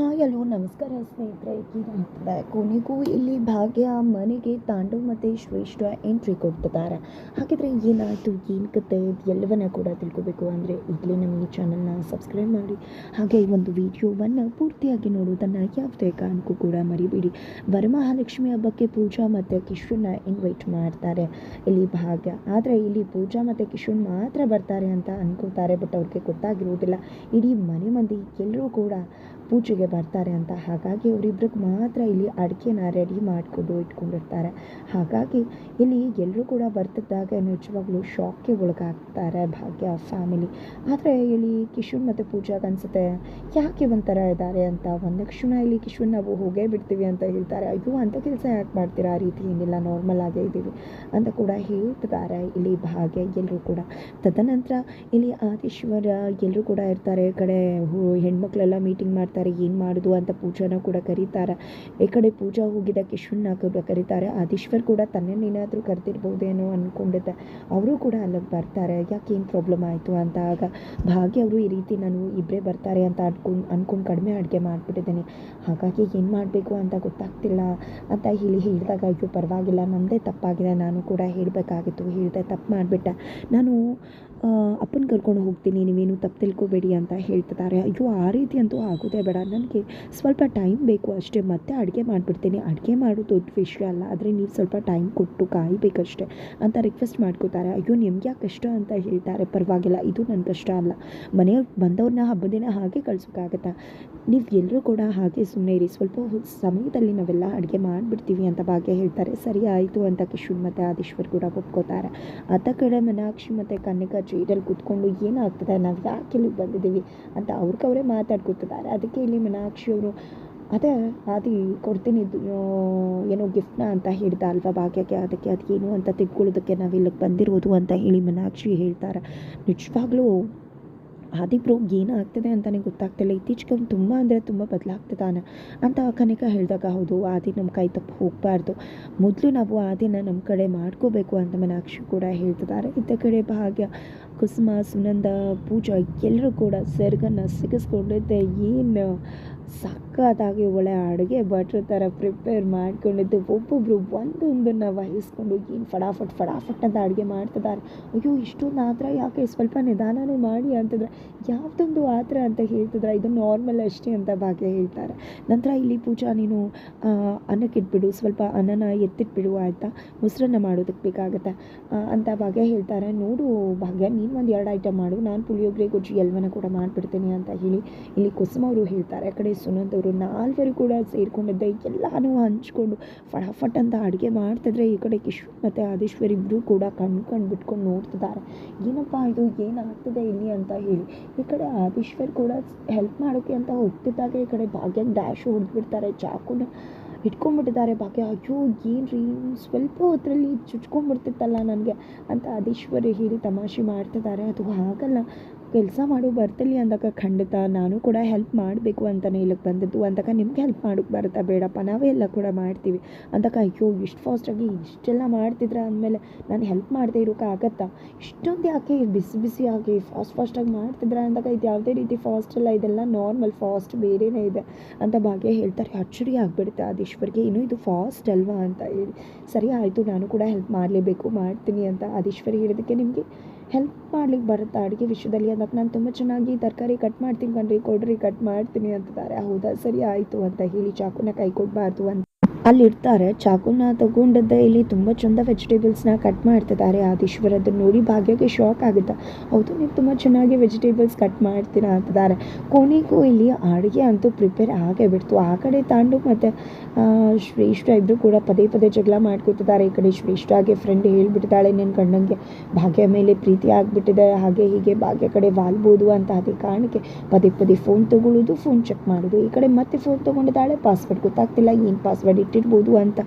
Hi hello ನಮಸ್ಕಾರ ಸ್ನೇಹಿತರೆ ಕೊನೆಗೂ ಇಲ್ಲಿ ಭಾಗ್ಯ ಮನೆಗೆ ತಾಂಡು ಮತ್ತು ಶ್ರೇಷ್ಠ ಎಂಟ್ರಿ ಕೊಡ್ತಿದ್ದಾರೆ. ಹಾಗಿದ್ರೆ ಏನಾಯಿತು, ಏನು ಕತೆ ಎಲ್ಲವನ್ನ ಕೂಡ ತಿಳ್ಕೊಬೇಕು ಅಂದರೆ ಈಗಲೇ ನಮ್ಮ ಈ ಚಾನಲ್ನ ಸಬ್ಸ್ಕ್ರೈಬ್ ಮಾಡಿ. ಹಾಗೆ ಈ ಒಂದು ವಿಡಿಯೋವನ್ನು ಪೂರ್ತಿಯಾಗಿ ನೋಡೋದನ್ನು ಯಾವುದೇ ಕಾರಣಕ್ಕೂ ಕೂಡ ಮರಿಬೇಡಿ. ವರಮಹಾಲಕ್ಷ್ಮಿ ಹಬ್ಬಕ್ಕೆ ಪೂಜಾ ಮತ್ತು ಕಿಶನ್ನ ಇನ್ವೈಟ್ ಮಾಡ್ತಾರೆ. ಇಲ್ಲಿ ಭಾಗ್ಯ. ಆದರೆ ಇಲ್ಲಿ ಪೂಜಾ ಮತ್ತು ಕಿಶುನ್ ಮಾತ್ರ ಬರ್ತಾರೆ ಅಂತ ಅನ್ಕೋತಾರೆ ಬಟ್ ಅವ್ರಿಗೆ ಗೊತ್ತಾಗಿರುವುದಿಲ್ಲ. ಇಡೀ ಮನೆ ಮಂದಿ ಎಲ್ಲರೂ ಕೂಡ ಪೂಜೆಗೆ ಬರ್ತಾರೆ ಅಂತ. ಹಾಗಾಗಿ ಅವರಿಬ್ರಿಗೆ ಮಾತ್ರ ಇಲ್ಲಿ ಅಡಿಕೆನ ರೆಡಿ ಮಾಡಿಕೊಂಡು ಇಟ್ಕೊಂಡಿರ್ತಾರೆ. ಹಾಗಾಗಿ ಇಲ್ಲಿ ಎಲ್ಲರೂ ಕೂಡ ಬರ್ತಿದ್ದಾಗ ನಿಜವಾಗ್ಲೂ ಶಾಕ್ಗೆ ಒಳಗಾಗ್ತಾರೆ ಭಾಗ್ಯ ಫ್ಯಾಮಿಲಿ ಆದರೆ ಇಲ್ಲಿ ಕಿಶನ್ ಮತ್ತು ಪೂಜಾಗೆ ಅನಿಸುತ್ತೆ, ಯಾಕೆ ಒಂಥರ ಇದ್ದಾರೆ ಅಂತ. ಒಂದು ಕ್ಷಣ ಇಲ್ಲಿ ಕಿಶನ್ ನಾವು ಹೋಗೇ ಬಿಡ್ತೀವಿ ಅಂತ ಹೇಳ್ತಾರೆ. ಅಯ್ಯೋ, ಅಂಥ ಕೆಲಸ ಯಾಕೆ ಮಾಡ್ತೀರಾ? ಆ ರೀತಿ ಏನಿಲ್ಲ ನಾರ್ಮಲ್ ಆಗೇ ಇದ್ದೀವಿ ಅಂತ ಕೂಡ ಹೇಳ್ತಿದ್ದಾರೆ ಇಲ್ಲಿ ಭಾಗ್ಯ ಎಲ್ಲರೂ ಕೂಡ. ತದನಂತರ ಇಲ್ಲಿ ಆದೀಶ್ವರ ಎಲ್ಲರೂ ಕೂಡ ಇರ್ತಾರೆ. ಕಡೆ ಹೆಣ್ಮಕ್ಳೆಲ್ಲ ಮೀಟಿಂಗ್ ಮಾಡ್ತಾರೆ. ಏನು ಮಾಡೋದು ಅಂತ ಪೂಜಾನ ಕೂಡ ಕರೀತಾರೆ. ಈ ಕಡೆ ಪೂಜಾ ಹೋಗಿದ್ದ ಕಿಶನ್ನ ಕೂಡ ಕರೀತಾರೆ. ಆದೀಶ್ವರ್ ಕೂಡ ತನ್ನೇನಾದರೂ ಕರೆದಿರ್ಬೋದೇನೋ ಅಂದ್ಕೊಂಡಿದ್ದೆ ಅವರು ಕೂಡ ಅಲ್ಲಿಗೆ ಬರ್ತಾರೆ. ಯಾಕೆ ಏನು ಪ್ರಾಬ್ಲಮ್ ಆಯಿತು ಅಂತ ಆಗ ಭಾಗ್ಯ ಅವರು ಈ ರೀತಿ ನಾನು ಇಬ್ಬರೇ ಬರ್ತಾರೆ ಅಂತ ಅನ್ಕೊಂಡು ಅನ್ಕೊಂಡು ಕಡಿಮೆ ಅಡುಗೆ ಮಾಡಿಬಿಟ್ಟಿದ್ದೀನಿ. ಹಾಗಾಗಿ ಏನು ಮಾಡಬೇಕು ಅಂತ ಗೊತ್ತಾಗ್ತಿಲ್ಲ ಅಂತ ಹೇಳಿ ಹೇಳಿದಾಗ, ಅಯ್ಯೋ ಪರವಾಗಿಲ್ಲ ನಮ್ಮದೇ ತಪ್ಪಾಗಿದೆ, ನಾನು ಕೂಡ ಹೇಳಬೇಕಾಗಿತ್ತು, ಹೇಳಿದೆ ತಪ್ಪು ಮಾಡಿಬಿಟ್ಟೆ. ನಾನು ಅಪ್ಪನ ಕರ್ಕೊಂಡು ಹೋಗ್ತೀನಿ, ನೀವೇನು ತಪ್ಪು ತಿಳ್ಕೊಬೇಡಿ ಅಂತ ಹೇಳ್ತಿದ್ದಾರೆ. ಅಯ್ಯೋ, ಆ ರೀತಿ ಅಂತೂ ಆಗೋದೇ ಬೇಡ. ನನಗೆ ಸ್ವಲ್ಪ ಟೈಮ್ ಬೇಕು ಅಷ್ಟೇ. ಮತ್ತೆ ಅಡುಗೆ ಮಾಡಿಬಿಡ್ತೀನಿ. ಅಡುಗೆ ಮಾಡೋದು ದೊಡ್ಡ ವಿಷಯ ಅಲ್ಲ. ಆದರೆ ನೀವು ಸ್ವಲ್ಪ ಟೈಮ್ ಕೊಟ್ಟು ಕಾಯಬೇಕಷ್ಟೇ ಅಂತ ರಿಕ್ವೆಸ್ಟ್ ಮಾಡ್ಕೋತಾರೆ. ಅಯ್ಯೋ, ನಿಮ್ಗೆ ಯಾಕೆ ಕಷ್ಟ ಅಂತ ಹೇಳ್ತಾರೆ. ಪರವಾಗಿಲ್ಲ. ಇದು ನನ್ನ ಕಷ್ಟ ಅಲ್ಲ. ಮನೆಯವ್ರು ಬಂದವ್ರನ್ನ ಹಬ್ಬದ ದಿನ ಹಾಗೆ ಕಳ್ಸೋಕ್ಕಾಗತ್ತಾ ನೀವು ಎಲ್ಲರೂ ಕೂಡ ಹಾಗೆ ಸುಮ್ಮನೆ ಇರಿ. ಸ್ವಲ್ಪ ಸಮಯದಲ್ಲಿ ನಾವೆಲ್ಲ ಅಡುಗೆ ಮಾಡಿಬಿಡ್ತೀವಿ ಅಂತ ಭಾಗ್ಯ ಹೇಳ್ತಾರೆ. ಸರಿ ಆಯಿತು ಅಂತ ಕಿಶೋರ್ ಮತ್ತು ಆದೀಶ್ವರ್ ಕೂಡ ಒಪ್ಕೋತಾರೆ. ಅತ್ತ ಕಡೆ ಮೀನಾಕ್ಷಿ ಮತ್ತು ಕನ್ನಿಕಾ ಚೇರಲ್ಲಿ ಕೂತ್ಕೊಂಡು ಏನಾಗ್ತದೆ? ನಾವು ಯಾಕೆ ಇಲ್ಲಿಗೆ ಬಂದಿದ್ದೀವಿ ಅಂತ ಅವ್ರಿಗವರೇ ಮಾತಾಡ್ಕೊತಿದ್ದಾರೆ. ಅದಕ್ಕೆ ಇಲ್ಲಿ ಮೀನಾಕ್ಷಿ ಅವರು, ಅದೇ ಅದು ಕೊಡ್ತೀನಿ ಏನೋ ಗಿಫ್ಟ್ನ ಅಂತ ಹೇಳ್ದ ಅಲ್ವಾ ಭಾಗ್ಯಕ್ಕೆ? ಅದಕ್ಕೆ ಅದೇನು ಅಂತ ತಿಳ್ಕೊಳ್ಳೋದಕ್ಕೆ ನಾವು ಇಲ್ಲಿಗೆ ಬಂದಿರೋದು? ಅಂತ ಹೇಳಿ ಮೀನಾಕ್ಷಿ ಹೇಳ್ತಾರೆ. ನಿಜವಾಗ್ಲೂ ಆದಿಬ್ರು ಏನಾಗ್ತದೆ ಅಂತಲೇ ಗೊತ್ತಾಗ್ತಿಲ್ಲ. ಇತ್ತೀಚೆಗೆ ಅವ್ನು ತುಂಬ ಅಂದರೆ ತುಂಬ ಬದಲಾಗ್ತಿದ್ದಾನೆ ಅಂತ ಕನಿಕ ಹೇಳಿದಾಗ ಹೌದು ಆದಿ ನಮ್ಮ ಕೈ ತಪ್ಪು ಹೋಗಬಾರ್ದು. ಮೊದಲು ನಾವು ಆದಿನ ನಮ್ಮ ಕಡೆ ಮಾಡ್ಕೋಬೇಕು ಅಂತ ಮೀನಾಕ್ಷಿ ಕೂಡ ಹೇಳ್ತಿದ್ದಾರೆ. ಇದ್ದ ಕಡೆ ಭಾಗ್ಯ, ಕುಸುಮ, ಸುನಂದ, ಪೂಜಾ ಎಲ್ಲರೂ ಕೂಡ ಸರ್ಗನ್ನು ಸಿಗಿಸ್ಕೊಂಡಿದ್ದೆ. ಏನು ಸಖತ್ತಾಗಿ ಒಳ್ಳೆ ಅಡುಗೆ ಭಟ್ರ ಥರ ಪ್ರಿಪೇರ್ ಮಾಡ್ಕೊಂಡಿದ್ದು. ಒಬ್ಬೊಬ್ಬರು ಒಂದೊಂದನ್ನು ವಹಿಸ್ಕೊಂಡು ಏನು ಫಟಾಫಟ್ ಫಟಾಫಟ್ ಅಂತ ಅಡುಗೆ ಮಾಡ್ತಿದ್ದಾರೆ. ಅಯ್ಯೋ, ಇಷ್ಟೊಂದು ಆತರ ಯಾಕೆ ಸ್ವಲ್ಪ ನಿಧಾನನೇ ಮಾಡಿ ಅಂತಂದರೆ? ಯಾವುದೊಂದು ಆತರ ಅಂತ ಹೇಳ್ತಿದ್ರೆ? ಇದು ನಾರ್ಮಲ್ ಅಷ್ಟೇ ಅಂತ ಭಾಗ್ಯ ಹೇಳ್ತಾರೆ. ನಂತರ ಇಲ್ಲಿ ಪೂಜಾ, ನೀನು ಅನ್ನಕ್ಕೆ ಅನ್ನಕ್ಕಿಟ್ಬಿಡು ಸ್ವಲ್ಪ ಅನ್ನನ ಎತ್ತಿಟ್ಬಿಡು, ಆಯಿತಾ? ಮೊಸರನ್ನ ಮಾಡೋದಕ್ಕೆ ಬೇಕಾಗುತ್ತೆ ಅಂತ ಭಾಗ್ಯ ಹೇಳ್ತಾರೆ. ನೋಡು ಭಾಗ್ಯ, ನೀನು ಒಂದು ಎರಡು ಐಟಮ್ ಮಾಡು. ನಾನು ಪುಳಿಯೋಗರೆ, ಗೊಜ್ಜು ಎಲ್ವನ ಕೂಡ ಮಾಡಿಬಿಡ್ತೀನಿ ಅಂತ ಹೇಳಿ ಇಲ್ಲಿ ಕುಸುಮ ಅವರು ಹೇಳ್ತಾರೆ. ಆ ಕಡೆ ಸುನಂದ್ ನಾಲ್ವರು ಕೂಡ ಸೇರಿಕೊಂಡಿದ್ದೆ ಎಲ್ಲನೂ ಹಂಚ್ಕೊಂಡು ಫಟಾಫಟ್ ಅಂತ ಅಡುಗೆ ಮಾಡ್ತಿದ್ರೆ ಈ ಕಡೆ ಕಿಶೋರ್ ಮತ್ತು ಆದೇಶ್ವರ್ ಇಬ್ಬರು ಕೂಡ ಕಣ್ಣು ಕಣ್ಣು ಬಿಟ್ಕೊಂಡು ನೋಡ್ತಿದ್ದಾರೆ. ಏನಪ್ಪ ಇದು? ಏನಾಗ್ತದೆ ಇಲ್ಲಿ ಅಂತ ಹೇಳಿ. ಈ ಕಡೆ ಆದೇಶ್ವರ್ ಕೂಡ ಹೆಲ್ಪ್ ಮಾಡೋಕ್ಕೆ ಅಂತ ಹೋಗ್ತಿದ್ದಾಗ ಈ ಕಡೆ ಭಾಗ್ಯಕ್ಕೆ ಡ್ಯಾಶ್ ಹೊಡೆದ್ಬಿಡ್ತಾರೆ. ಚಾಕುನ ಇಟ್ಕೊಂಡ್ಬಿಟ್ಟಿದ್ದಾರೆ ಭಾಗ್ಯ. ಅಯ್ಯೋ ಏನು ರೀ ಸ್ವಲ್ಪ ಹೊತ್ತರಲ್ಲಿ ಚುಚ್ಕೊಂಡ್ಬಿಡ್ತಿತ್ತಲ್ಲ ನನಗೆ ಅಂತ ಆದೀಶ್ವರಿ ಹೇಳಿ ತಮಾಷೆ ಮಾಡ್ತಿದ್ದಾರೆ. ಅದು ಹಾಗಲ್ಲ. ಕೆಲಸ ಮಾಡು ಬರ್ತಲಿ ಅಂದಾಗ ಖಂಡಿತ ನಾನು ಕೂಡ ಹೆಲ್ಪ್ ಮಾಡಬೇಕು ಅಂತಲೇ ಇಲ್ಲಿಗೆ ಬಂದಿದ್ದು. ಅಂದಾಗ ನಿಮ್ಗೆ ಹೆಲ್ಪ್ ಮಾಡೋಕ್ಕೆ ಬರುತ್ತಾ ಬೇಡಪ್ಪ, ನಾವೇ ಎಲ್ಲ ಕೂಡ ಮಾಡ್ತೀವಿ. ಅಂದಾಗ ಅಯ್ಯೋ, ಇಷ್ಟು ಫಾಸ್ಟಾಗಿ ಇಷ್ಟೆಲ್ಲ ಮಾಡ್ತಿದ್ರೆ ಅಂದಮೇಲೆ ನಾನು ಹೆಲ್ಪ್ ಮಾಡದೇ ಇರೋಕ್ಕಾಗತ್ತಾ ಇಷ್ಟೊಂದು ಯಾಕೆ ಬಿಸಿ ಬಿಸಿ ಆಗಿ ಫಾಸ್ಟ್ ಫಾಸ್ಟಾಗಿ ಮಾಡ್ತಿದ್ರ ಅಂದಾಗ ಇದು ಯಾವುದೇ ರೀತಿ ಫಾಸ್ಟ್ ಅಲ್ಲ, ಇದೆಲ್ಲ ನಾರ್ಮಲ್ ಫಾಸ್ಟ್ ಬೇರೆನೇ ಇದೆ ಅಂತ ಭಾಗ್ಯ ಹೇಳ್ತಾರೆ. ಅಚ್ಚರಿ ಆಗಿಬಿಡುತ್ತೆ, ಆದೀಶ್ವರ್ಗೆ ಇನ್ನೂ ಇದು ಫಾಸ್ಟ್ ಅಲ್ವಾ ಅಂತ ಹೇಳಿ. ಸರಿ, ಆಯಿತು, ನಾನು ಕೂಡ ಹೆಲ್ಪ್ ಮಾಡಲೇಬೇಕು, ಮಾಡ್ತೀನಿ ಅಂತ ಆದೀಶ್ವರಿ ಹೇಳೋದಕ್ಕೆ ನಿಮಗೆ ಹೆಲ್ಪ್ ಮಾಡ್ಲಿಕ್ಕೆ ಬರುತ್ತಾ? ಅಡುಗೆ ವಿಷಯದಲ್ಲಿ ಅದಕ್ಕೆ ನಾನು ತುಂಬ ಚೆನ್ನಾಗಿ ತರಕಾರಿ ಕಟ್ ಮಾಡ್ತೀನಿ ಕಣ್ರಿ, ಕೊಡ್ರಿ ಕಟ್ ಮಾಡ್ತೀನಿ ಅಂತಿದ್ದಾರೆ. ಹೌದಾ? ಸರಿ, ಆಯಿತು ಅಂತ ಹೇಳಿ ಚಾಕುನ ಕೈ ಕೊಡಬಾರ್ದು ಅಂತ. ಅಲ್ಲಿರ್ತಾರೆ ಚಾಕುನ ತಗೊಂಡದ್ದೆ ಇಲ್ಲಿ ತುಂಬ ಚಂದ ವೆಜಿಟೇಬಲ್ಸ್ನ ಕಟ್ ಮಾಡ್ತಿದ್ದಾರೆ. ಆದೀಶ್ವರ್ ನೋಡಿ ಭಾಗ್ಯಕ್ಕೆ ಶಾಕ್ ಆಗುತ್ತೆ. ಹೌದು, ನೀವು ತುಂಬ ಚೆನ್ನಾಗಿ ವೆಜಿಟೇಬಲ್ಸ್ ಕಟ್ ಮಾಡ್ತೀರಾ ಅಂತಿದ್ದಾರೆ. ಕೊನೆಗೂ ಇಲ್ಲಿ ಅಡುಗೆ ಅಂತೂ ಪ್ರಿಪೇರ್ ಆಗೇ ಬಿಡ್ತು. ಆ ಕಡೆ ತಾಂಡು ಮತ್ತು ಶ್ರೇಷ್ಠ ಇಬ್ಬರು ಕೂಡ ಪದೇ ಪದೇ ಜಗಳ ಮಾಡ್ಕೊತಿದ್ದಾರೆ. ಈ ಕಡೆ ಶ್ರೇಷ್ಠಾಗೆ ಫ್ರೆಂಡ್ ಹೇಳ್ಬಿಟ್ಟಿದ್ದಾಳೆ. ನಿನ್ನ ಕಂಡಂಗೆ ಭಾಗ್ಯ ಮೇಲೆ ಪ್ರೀತಿ ಆಗಿಬಿಟ್ಟಿದೆ. ಹಾಗೆ ಹೀಗೆ ಭಾಗ್ಯ ಕಡೆ ವಾಲ್ಬೋದು ಅಂತ ಅದೇ ಕಾರಣಕ್ಕೆ ಪದೇ ಪದೇ ಫೋನ್ ತೊಗೊಳ್ಳೋದು ಫೋನ್ ಚೆಕ್ ಮಾಡೋದು. ಈ ಕಡೆ ಮತ್ತೆ ಫೋನ್ ತೊಗೊಂಡಿದ್ದಾಳೆ ಪಾಸ್ವರ್ಡ್ ಗೊತ್ತಾಗ್ತಿಲ್ಲ. ಏನು ಪಾಸ್ವರ್ಡ್ ಇಟ್ಟಿರ್ಬೋದು ಅಂತ,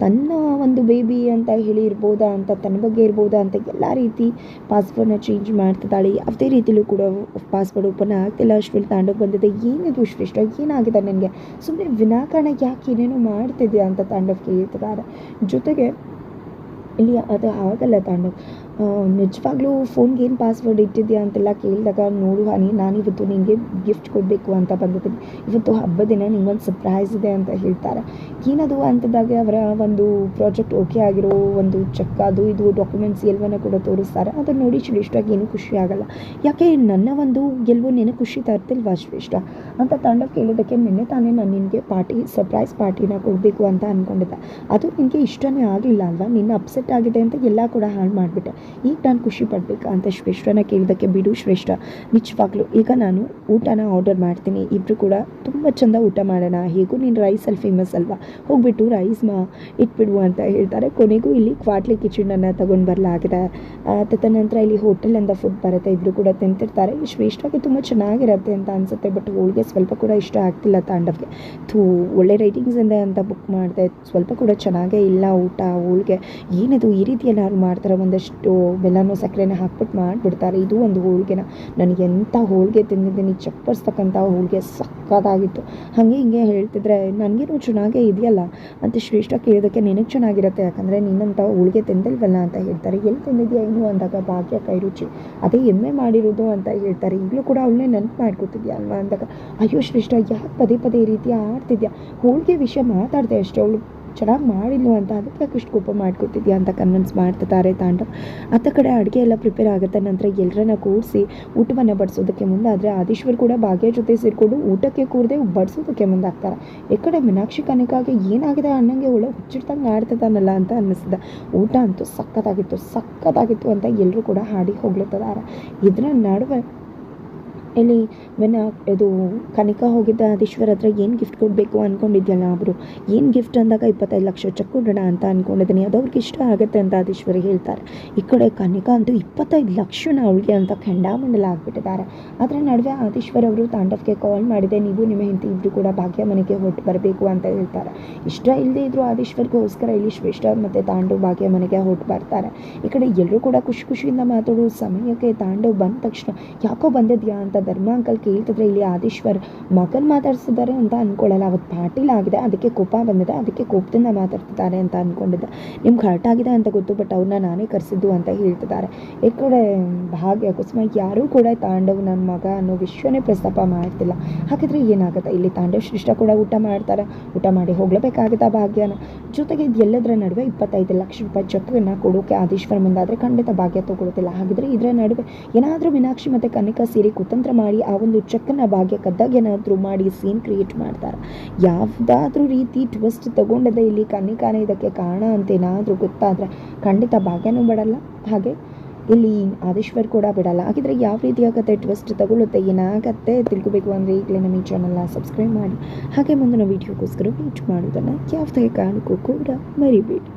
ತನ್ನ ಒಂದು ಬೇಬಿ ಅಂತ ಹೇಳಿ ಇರ್ಬೋದಾ ಅಂತ, ತನ್ನ ಬಗ್ಗೆ ಇರ್ಬೋದಾ ಅಂತ ಎಲ್ಲ ರೀತಿ ಪಾಸ್ವರ್ಡ್ನ ಚೇಂಜ್ ಮಾಡ್ತಿದ್ದಾಳೆ. ಯಾವುದೇ ರೀತಿಲೂ ಕೂಡ ಪಾಸ್ವರ್ಡ್ ಓಪನ್ ಆಗ್ತಿಲ್ಲ. ಅಶ್ವಿಲ್ ತಾಂಡೋಗಿ ಬಂದಿದೆ. ಏನಿದು ಶ್ರೇಷ್ಠ ಏನಾಗಿದೆ ನನಗೆ? ಸುಮ್ಮನೆ ವಿನಾಕಾರಣ ಯಾಕೆ ಏನೇನೋ ಮಾಡ್ತಿದ್ಯಾ ಅಂತ ತಾಂಡವ್ ಕೇಳ್ತಿದ್ದಾರೆ. ಜೊತೆಗೆ ಇಲ್ಲಿ ಅದು ಆಗಲ್ಲ ತಾಂಡವ್ ನಿಜವಾಗ್ಲೂ ಫೋನ್ಗೆ ಏನು ಪಾಸ್ವರ್ಡ್ ಇಟ್ಟಿದ್ಯಾ ಅಂತೆಲ್ಲ ಕೇಳಿದಾಗ ನೋಡು ಹನಿ, ನಾನಿವತ್ತು ನಿನಗೆ ಗಿಫ್ಟ್ ಕೊಡಬೇಕು ಅಂತ ಬಂದಿದ್ದೀನಿ. ಇವತ್ತು ಹಬ್ಬ ದಿನ ನಿಂಗೊಂದು ಸರ್ಪ್ರೈಸ್ ಇದೆ ಅಂತ ಹೇಳ್ತಾರೆ. ಏನದು ಅಂತದಾಗ ಅವರ ಒಂದು ಪ್ರಾಜೆಕ್ಟ್ ಓಕೆ ಆಗಿರೋ ಒಂದು ಚೆಕ್ ಅದು ಇದು ಡಾಕ್ಯುಮೆಂಟ್ಸ್ ಎಲ್ಲವನ್ನ ಕೂಡ ತೋರಿಸ್ತಾರೆ. ಅದನ್ನು ನೋಡಿ ಶ್ರೇಷ್ಠವಾಗಿ ಏನೂ ಖುಷಿ ಆಗಲ್ಲ. ಯಾಕೆ ನನ್ನ ಒಂದು ಗೆಲುವು ನೆನೆ ಖುಷಿ ತರ್ತಿಲ್ವಾ ಶ್ರೇಷ್ಠ? ಅಂತ ತಾಂಡವ್ ಕೇಳೋದಕ್ಕೆ ನಿನ್ನೆ ತಾನೇ ನಾನು ನಿನಗೆ ಪಾರ್ಟಿ ಸರ್ಪ್ರೈಸ್ ಪಾರ್ಟಿನ ಕೊಡಬೇಕು ಅಂತ ಅಂದ್ಕೊಂಡಿದ್ದೆ ಅದು ನಿನಗೆ ಇಷ್ಟನೇ ಆಗಲಿಲ್ಲ ಅಲ್ವಾ? ನಿನ್ನ ಅಪ್ಸೆಟ್ ಆಗಿದೆ ಅಂತ ಎಲ್ಲ ಕೂಡ ಹಾಳು ಮಾಡಿಬಿಟ್ಟೆ. ಈಗ ನಾನು ಖುಷಿ ಪಡಬೇಕಾ ಅಂತ ಶ್ರೇಷ್ಠನ ಕೇಳಿದ್ದಕ್ಕೆ ಬಿಡು ಶ್ರೇಷ್ಠ. ನಿಜವಾಗ್ಲೂ ಈಗ ನಾನು ಊಟನ ಆರ್ಡರ್ ಮಾಡ್ತೀನಿ. ಇಬ್ಬರು ಕೂಡ ತುಂಬ ಚೆಂದ ಊಟ ಮಾಡೋಣ. ಹೇಗೂ ನೀನು ರೈಸಲ್ಲಿ ಫೇಮಸ್ ಅಲ್ವಾ? ಹೋಗ್ಬಿಟ್ಟು ರೈಸ್ ಮಾ ಇಟ್ಬಿಡು ಅಂತ ಹೇಳ್ತಾರೆ. ಕೊನೆಗೂ ಇಲ್ಲಿ ಕ್ವಾಟ್ಲಿ ಕಿಚನನ್ನು ತಗೊಂಡು ಬರಲಾಗಿದೆ. ತದನಂತರ ಇಲ್ಲಿ ಹೋಟೆಲಿಂದ ಫುಡ್ ಬರುತ್ತೆ. ಇಬ್ಬರು ಕೂಡ ತಿಂತಿರ್ತಾರೆ. ಶ್ರೇಷ್ಠವಾಗಿ ತುಂಬ ಚೆನ್ನಾಗಿರುತ್ತೆ ಅಂತ ಅನಿಸುತ್ತೆ. ಬಟ್ ಹೋಳಿಗೆ ಸ್ವಲ್ಪ ಕೂಡ ಇಷ್ಟ ಆಗ್ತಿಲ್ಲ ತಾಂಡವ್ಗೆ. ಥೂ, ಒಳ್ಳೆ ರೇಟಿಂಗ್ಸ್ ಇದೆ ಅಂತ ಬುಕ್ ಮಾಡಿದೆ. ಸ್ವಲ್ಪ ಕೂಡ ಚೆನ್ನಾಗೇ ಇಲ್ಲ ಊಟ. ಹೋಳಿಗೆ ಏನಿದು ಈ ರೀತಿ ಎಲ್ಲರೂ ಮಾಡ್ತಾರೆ. ಒಂದಷ್ಟು ಬೆಲ್ಲನೂ ಸಕ್ಕರೆನ ಹಾಕ್ಬಿಟ್ಟು ಮಾಡಿಬಿಡ್ತಾರೆ. ಇದು ಒಂದು ಹೋಳಿಗೆನ. ನನಗೆ ಎಂಥ ಹೋಳಿಗೆ ತಿಂದಿದ್ದೀನಿ. ಚಪ್ಪರ್ಸ್ತಕ್ಕಂಥ ಹೋಳಿಗೆ ಸಕ್ಕತ್ತಾಗಿತ್ತು. ಹಾಗೆ ಹಿಂಗೆ ಹೇಳ್ತಿದ್ರೆ, ನನಗೇನು ಚೆನ್ನಾಗೇ ಇದೆಯಲ್ಲ? ಅಂತ ಶ್ರೇಷ್ಠ ಕೇಳೋದಕ್ಕೆ, ನಿನಗೆ ಚೆನ್ನಾಗಿರುತ್ತೆ. ಯಾಕಂದರೆ ನಿನ್ನಂಥ ಹೋಳಿಗೆ ತಿಂದಿಲ್ವಲ್ಲ? ಅಂತ ಹೇಳ್ತಾರೆ. ಎಲ್ಲಿ ತಿಂದಿದ್ಯಾ ಏನು ಅಂದಾಗ, ಭಾಗ್ಯ, ಕೈ ರುಚಿ. ಅದೇ ಎಮ್ಮೆ ಮಾಡಿರೋದು, ಅಂತ ಹೇಳ್ತಾರೆ. ಈಗಲೂ ಕೂಡ ಅವಳನ್ನೇ ನೆನಪು ಮಾಡ್ಕೊತಿದ್ಯಾ ಅಲ್ವಾ? ಅಂದಾಗ, ಅಯ್ಯೋ ಶ್ರೇಷ್ಠ, ಯಾಕೆ ಪದೇ ಪದೇ ಈ ರೀತಿ ಆಡ್ತಿದ್ಯಾ? ಹೋಳಿಗೆ ವಿಷಯ ಮಾತಾಡ್ದೆ ಅಷ್ಟೇ ಅವಳು. ಚೆನ್ನಾಗಿ ಮಾಡಿಲ್ವ ಅಂತ ಅದಕ್ಕೆ ಯಾಕೆ ಇಷ್ಟು ಕೋಪ ಮಾಡ್ಕೊತಿದ್ಯಾ ಅಂತ ಕನ್ವಿನ್ಸ್ ಮಾಡ್ತಿದ್ದಾರೆ ತಾಂಡವ್ ಅತ್ತ ಕಡೆ ಅಡುಗೆ ಎಲ್ಲ ಪ್ರಿಪೇರ್ ಆಗುತ್ತೆ, ನಂತರ ಎಲ್ಲರನ್ನ ಕೂರಿಸಿ ಊಟವನ್ನು ಬಡಿಸೋದಕ್ಕೆ ಮುಂದಾದರೆ ಆದೀಶ್ವರ್ ಕೂಡ ಭಾಗ್ಯ ಜೊತೆ ಸೇರಿಕೊಂಡು ಊಟಕ್ಕೆ ಕೂರದೆ ಬಡಿಸೋದಕ್ಕೆ ಮುಂದಾಗ್ತಾರೆ ಈ ಕಡೆ ಮೀನಾಕ್ಷಿ ಕನಕಾಗೆ ಏನಾಗಿದೆ ಅಣ್ಣಂಗೆ ಒಳ್ಳೆ ಹುಚ್ಚಿಡ್ದಂಗೆ ಆಡ್ತದಾನಲ್ಲ ಅಂತ ಅನ್ನಿಸಿದ ಊಟ ಅಂತೂ ಸಕ್ಕತ್ತಾಗಿತ್ತು ಸಕ್ಕತ್ತಾಗಿತ್ತು ಅಂತ ಎಲ್ಲರೂ ಕೂಡ ಹಾಡಿ ಹೋಗ್ಲತ್ತಿದ್ದಾರೆ. ಇದರ ನಡುವೆ ಇಲ್ಲಿ ವೆನ್ ಇದು ಕನಿಕ ಹೋಗಿದ್ದ ಆದೀಶ್ವರ್ ಹತ್ರ ಏನು ಗಿಫ್ಟ್ ಕೊಡಬೇಕು ಅಂದ್ಕೊಂಡಿದ್ಯಲ್ಲ ಅವರು? ಏನು ಗಿಫ್ಟ್ ಅಂದಾಗ ಇಪ್ಪತ್ತೈದು ಲಕ್ಷ ಚೆಕ್ ಕೊಡೋಣ ಅಂತ ಅಂದ್ಕೊಂಡಿದ್ದೀನಿ ಅದು ಅವ್ರಿಗೆ ಇಷ್ಟ ಆಗುತ್ತೆ ಅಂತ ಆದೀಶ್ವರಿ ಹೇಳ್ತಾರೆ. ಈ ಕಡೆ ಕನಿಕಾ ಅಂತೂ ಇಪ್ಪತ್ತೈದು ಲಕ್ಷನ ಅವಳಿಗೆ ಅಂತ ಖಂಡಾಮಂಡಲ ಆಗಿಬಿಟ್ಟಿದ್ದಾರೆ. ಅದರ ನಡುವೆ ಆದೀಶ್ವರ್ ಅವರು ತಾಂಡವಕ್ಕೆ ಕಾಲ್ ಮಾಡಿದೆ, ನೀವು ನಿಮ್ಮ ಹೆಂಡತಿ ಇಬ್ಬರು ಕೂಡ ಭಾಗ್ಯ ಮನೆಗೆ ಹೊರಟು ಬರಬೇಕು ಅಂತ ಹೇಳ್ತಾರೆ. ಇಷ್ಟ ಇಲ್ಲದೆ ಇದ್ದರೂ ಆದೀಶ್ವರ್ಗೋಸ್ಕರ ಇಲ್ಲಿ ಶ್ರೇಷ್ಠ ಮತ್ತು ತಾಂಡವ್ ಭಾಗ್ಯ ಮನೆಗೆ ಹೊರಟು ಬರ್ತಾರೆ. ಈ ಕಡೆ ಎಲ್ಲರೂ ಕೂಡ ಖುಷಿ ಖುಷಿಯಿಂದ ಮಾತಾಡೋ ಸಮಯಕ್ಕೆ ತಾಂಡವ್ ಬಂದ ತಕ್ಷಣ, ಯಾಕೋ ಬಂದಿದ್ಯಾ? ಅಂತ ಧರ್ಮ ಅಂಕಲ್ ಕೇಳ್ತಿದ್ರೆ ಇಲ್ಲಿ ಆದೀಶ್ವರ್ ಮಗನ್ ಮಾತಾಡ್ಸಿದ್ದಾರೆ ಅಂತ ಅನ್ಕೊಳ್ಳಲ್ಲ ಅವತ್ತು ಪಾಟೀಲ್ ಆಗಿದೆ, ಅದಕ್ಕೆ ಕೋಪ ಬಂದಿದೆ, ಅದಕ್ಕೆ ಕೋಪದಿಂದ ಮಾತಾಡ್ತಿದ್ದಾರೆ ಅಂತ ಅಂದ್ಕೊಂಡಿದ್ದೆ ನಿಮ್ಗೆ ಹರ್ಟ್ ಆಗಿದೆ ಅಂತ ಗೊತ್ತು ಬಟ್ ಅವ್ರನ್ನ ನಾನೇ ಕರೆಸಿದ್ದು ಅಂತ ಹೇಳ್ತಿದ್ದಾರೆ. ಈ ಕಡೆ ಭಾಗ್ಯ ಅಕಸ್ಮಾತ್ ಯಾರೂ ಕೂಡ ತಾಂಡವ್ ನನ್ನ ಮಗ ಅನ್ನೋ ವಿಷಯನೇ ಪ್ರಸ್ತಾಪ ಮಾಡ್ತಿಲ್ಲ. ಹಾಗಿದ್ರೆ ಏನಾಗುತ್ತೆ? ಇಲ್ಲಿ ತಾಂಡವ್ ಶ್ರೇಷ್ಠ ಕೂಡ ಊಟ ಮಾಡ್ತಾರೆ. ಊಟ ಮಾಡಿ ಹೋಗ್ಲೇಬೇಕಾಗುತ್ತಾ ಭಾಗ್ಯನ. ಜೊತೆಗೆ ಇದು ಎಲ್ಲದರ ನಡುವೆ ಇಪ್ಪತ್ತೈದು ಲಕ್ಷ ರೂಪಾಯಿ ಚೆಕ್ಕನ್ನು ಕೊಡೋಕೆ ಆದೀಶ್ವರ್ ಮುಂದಾದರೆ ಖಂಡಿತ ಭಾಗ್ಯ ತಗೊಳ್ತಿಲ್ಲ. ಹಾಗಿದ್ರೆ ಇದರ ನಡುವೆ ಏನಾದರೂ ಮೀನಾಕ್ಷಿ ಮತ್ತು ಕನಿಕಾ ಸೇರಿ ಕುತಂತ್ರ ಮಾಡಿ ಆ ಒಂದು ಚೆಕ್ಕನ್ನು ಭಾಗ್ಯ ಕದ್ದಾಗ ಏನಾದರೂ ಮಾಡಿ ಸೀನ್ ಕ್ರಿಯೇಟ್ ಮಾಡ್ತಾರೆ. ಯಾವುದಾದ್ರೂ ರೀತಿ ಟ್ವಿಸ್ಟ್ ತಗೊಂಡದೆ ಇಲ್ಲಿ ಕನಿಕಾನೇ ಇದಕ್ಕೆ ಕಾರಣ ಅಂತ ಏನಾದರೂ ಗೊತ್ತಾದರೆ ಖಂಡಿತ ಭಾಗ್ಯನೂ ಬಿಡಲ್ಲ. ಹಾಗೆ ಇಲ್ಲಿ ಆದೇಶ್ವರ್ ಕೂಡ ಬಿಡಲ್ಲ. ಹಾಗಿದ್ರೆ ಯಾವ ರೀತಿ ಆಗುತ್ತೆ ಟ್ವಿಸ್ಟ್ ತಗೊಳ್ಳುತ್ತೆ, ಏನಾಗತ್ತೆ ತಿಳ್ಕೊಬೇಕು ಅಂದರೆ ಈಗಲೇ ನಮ್ಮ ಈ ಚಾನಲ್ನ ಸಬ್ಸ್ಕ್ರೈಬ್ ಮಾಡಿ. ಹಾಗೆ ಮುಂದಿನ ವೀಡಿಯೋಗೋಸ್ಕರ ವೇಟ್ ಮಾಡೋದನ್ನು ಯಾವುದೇ ಕಾರಣಕ್ಕೂ ಕೂಡ ಮರಿಬೇಡಿ.